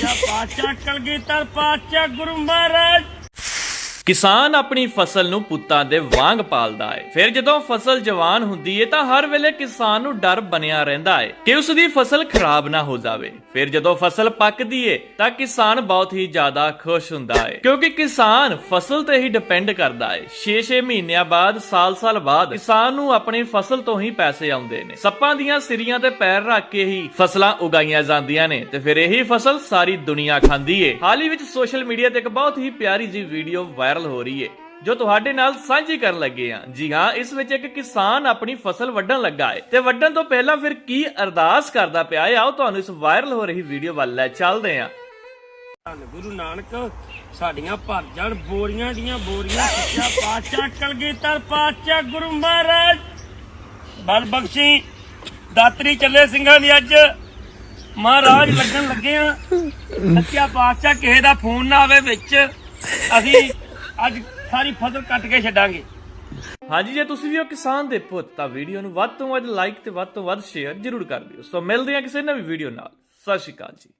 ਸੱਚਾ ਪਾਤਸ਼ਾਹ ਕਲਗੀਧਰ ਪਾਤਸ਼ਾਹ ਗੁਰੂ ਮਹਾਰਾਜ। ਕਿਸਾਨ ਆਪਣੀ ਫਸਲ ਨੂੰ ਪੁੱਤਾਂ ਦੇ ਵਾਂਗ ਪਾਲਦਾ ਹੈ। ਫਿਰ ਜਦੋਂ ਫਸਲ ਜਵਾਨ ਹੁੰਦੀ ਹੈ ਤਾਂ ਹਰ ਵੇਲੇ ਕਿਸਾਨ ਨੂੰ ਡਰ ਬਣਿਆ ਰਹਿੰਦਾ ਹੈ ਕਿ ਉਸ ਦੀ ਫਸਲ ਖਰਾਬ ਨਾ ਹੋ ਜਾਵੇ। ਫਿਰ ਜਦੋਂ ਫਸਲ ਪੱਕਦੀ ਹੈ ਤਾਂ ਕਿਸਾਨ ਬਹੁਤ ਹੀ ਜ਼ਿਆਦਾ ਖੁਸ਼ ਹੁੰਦਾ ਹੈ ਕਿਉਂਕਿ ਕਿਸਾਨ ਫਸਲ ਤੇ ਹੀ ਡਿਪੈਂਡ ਕਰਦਾ ਹੈ 6-6 ਮਹੀਨਿਆਂ ਬਾਅਦ, ਸਾਲ-ਸਾਲ ਬਾਅਦ ਕਿਸਾਨ ਨੂੰ ਆਪਣੀ ਫਸਲ ਤੋਂ ਹੀ ਪੈਸੇ ਆਉਂਦੇ ਨੇ। ਸੱਪਾਂ ਦੀਆਂ ਸਿਰੀਆਂ ਤੇ ਪੈਰ ਰੱਖ ਕੇ ਹੀ ਫਸਲਾਂ ਉਗਾਈਆਂ ਜਾਂਦੀਆਂ ਨੇ ਤੇ ਫਿਰ ਇਹੀ ਫਸਲ ਸਾਰੀ ਦੁਨੀਆ ਖਾਂਦੀ ਏ। ਹਾਲ ਹੀ ਵਿੱਚ ਸੋਸ਼ਲ ਮੀਡੀਆ ਤੇ ਇੱਕ ਬਹੁਤ ਹੀ ਪਿਆਰੀ ਜੀ ਵੀਡੀਓ ਵਾਇਰਲ ਹੋ ਰਹੀ ਹੈ ਜੋ ਤੁਹਾਡੇ ਨਾਲ ਸਾਂਝੀ ਕਰਨ ਲੱਗੇ ਹਾਂ ਜੀ ਹਾਂ, ਇਸ ਵਿੱਚ ਇੱਕ ਕਿਸਾਨ ਆਪਣੀ ਫਸਲ ਵੱਢਣ ਲੱਗਾ ਏ। ਤੇ ਵੱਢਣ ਤੋਂ ਪਹਿਲਾਂ ਫਿਰ ਕੀ ਅਰਦਾਸ ਕਰਦਾ ਪਿਆ ਏ? ਆਓ ਤੁਹਾਨੂੰ ਇਸ ਵਾਇਰਲ ਹੋ ਰਹੀ ਵੀਡੀਓ ਵੱਲ ਲੈ ਚੱਲਦੇ ਹਾਂ ਧੰਨ ਗੁਰੂ ਨਾਨਕ, ਸਾਡੀਆਂ ਭਰ ਜਾਣ ਬੋਰੀਆਂ ਦੀਆਂ ਬੋਰੀਆਂ ਸੱਚਾ ਪਾਤਸ਼ਾਹ ਕਲਗੀਧਰ ਪਾਤਸ਼ਾਹ ਗੁਰੂ ਮਹਾਰਾਜ। ਬਲ ਬਖਸ਼ੀ, ਦਾਤਰੀ ਚੱਲੇ ਸਿੰਘਾਂ ਦੀ ਅੱਜ। ਮਹਾਰਾਜ ਲੱਗਣ ਲੱਗੇ ਆ। ਸੱਚਾ ਪਾਤਸ਼ਾਹ ਕਿਸੇ ਦਾ ਫੋਨ ਨਾ ਆਵੇ ਵਿੱਚ। ਅਸੀਂ ਅੱਜ ਸਾਰੀ ਫਸਲ ਕੱਟ ਕੇ ਛੱਡਾਂਗੇ। ਹਾਂਜੀ, ਜੇ ਤੁਸੀਂ ਵੀ ਹੋ ਕਿਸਾਨ ਦੇ ਪੁੱਤ, ਤਾਂ ਵੀਡੀਓ ਨੂੰ ਵੱਧ ਤੋਂ ਵੱਧ ਲਾਈਕ ਤੇ ਵੱਧ ਤੋਂ ਵੱਧ ਸ਼ੇਅਰ ਜ਼ਰੂਰ ਕਰ ਦਿਓ। ਸੋ ਮਿਲਦੇ ਹਾਂ ਕਿਸੇ ਨਵੀਂ ਵੀਡੀਓ ਨਾਲ। ਸਤਿ ਸ਼੍ਰੀ ਅਕਾਲ ਜੀ।